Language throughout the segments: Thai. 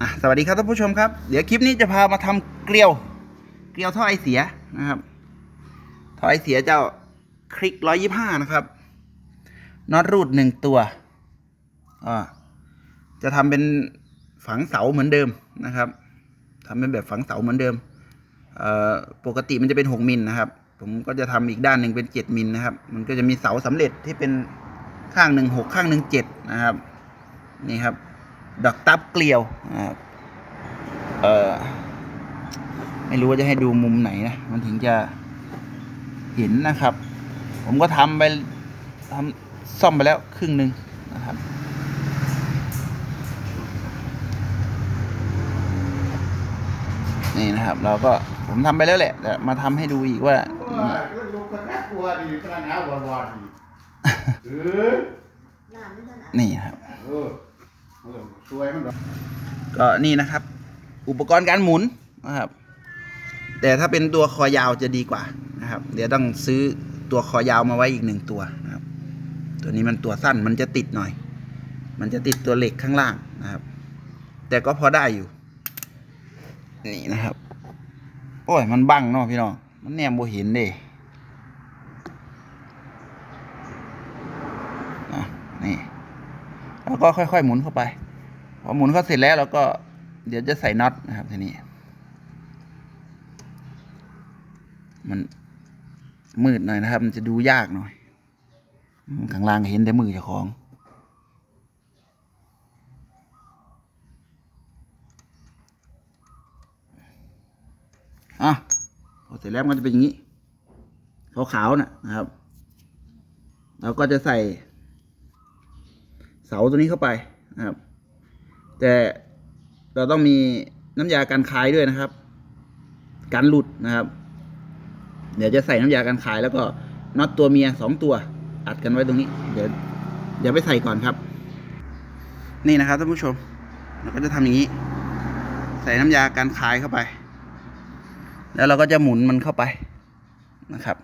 อะสวัสดีครับท่านผู้ชมครับ เดี๋ยวคลิปนี้จะพามาทำเกลียว เกลียวท่อไอเสียนะครับ ท่อไอเสียเจ้าคลิกร้อยยี่ห้านะครับน็อตรูดหนึ่งตัวอ่าจะทำเป็นฝังเสาเหมือนเดิมนะครับทำเป็นแบบฝังเสาเหมือนเดิมเอ่อปกติมันจะเป็นหกมิลนะครับ ผมก็จะทำอีกด้านหนึ่งเป็นเจ็ดมิลนะครับ มันก็จะมีเสาสำเร็จที่เป็นข้างหนึ่งหกข้างหนึ่งเจ็ดนะครับ นี่ครับ ดอกตับเกลียวเออไม่รู้ว่าจะให้ดูมุมไหนนะ มันถึงจะเห็นนะครับ ผมก็ทำไปทำซ่อมไปแล้วครึ่งหนึ่งนะครับนี่นะครับ เราก็ผมทำไปแล้วแหละแต่มาทำให้ดูอีกว่าน,นี่ครับ เออเออสวยมันดอกก็นี่นะครับ อุปกรณ์การหมุนนะครับ แต่ถ้าเป็นตัวคอยาวจะดีกว่านะครับ เดี๋ยวต้องซื้อตัวคอยาวมาไว้อีกหนึ่งตัวนะครับ ตัวนี้มันตัวสั้นมันจะติดหน่อย มันจะติดตัวเหล็กข้างล่างนะครับ แต่ก็พอได้อยู่ นี่นะครับ โอ้ยมันบังเนาะพี่น้องมันแนมโบเห็นเด้อะนี่ แล้วก็ค่อยๆหมุนเข้าไป พอหมุนเข้าเสร็จแล้วเราก็เดี๋ยวจะใส่น็อตนะครับทีนี้ มันมืดหน่อยนะครับ มันจะดูยากหน่อยข้างล่างเห็นแต่มือเจ้าของอะพอเสร็จแล้วมันจะเป็นอย่างนี้ขาวๆนะนะครับ เราก็จะใส่าตัวนี้เข้าไปนะครับ แต่เราต้องมีน้ำยากันคายด้วยนะครับกันหลุดนะครับ เดี๋ยวจะใส่น้ำยากันคายแล้วก็น็อตตัวเมียสองตัว อัดกันไว้ตรงนี้ เดี๋ยวเดี๋ยวไปใส่ก่อนครับ นี่นะครับท่านผู้ชมเราก็จะทำอย่างนี้ ใส่น้ำยากันคายเข้าไป แล้วเราก็จะหมุนมันเข้าไปนะครับ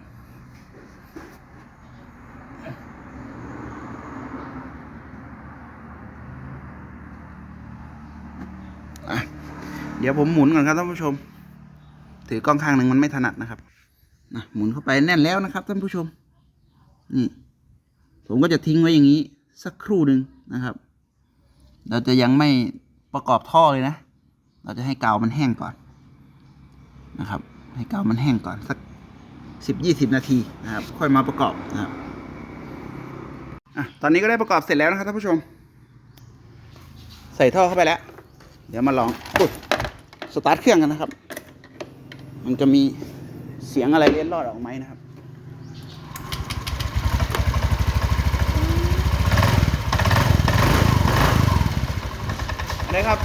เดี๋ยวผมหมุนก่อนครับท่านผู้ชม ถือกล้องข้างหนึ่งมันไม่ถนัดนะครับนะหมุนเข้าไปแน่นแล้วนะครับท่านผู้ชม นี่ ผมก็จะทิ้งไว้อย่างนี้ สักครู่หนึ่งนะครับ เราจะยังไม่ประกอบท่อเลยนะ เราจะให้กาวมันแห้งก่อนนะครับ ให้กาวมันแห้งก่อนสักสิบยี่สิบนาทีนะครับ ค่อยมาประกอบนะครับอะตอนนี้ก็ได้ประกอบเสร็จแล้วนะครับท่านผู้ชม ใส่ท่อเข้าไปแล้ว เดี๋ยวมาลอง สตาร์ทเครื่องกันนะครับ มันจะมีเสียงอะไรเล็ดลอดออกไหมนะครับอะไรครับ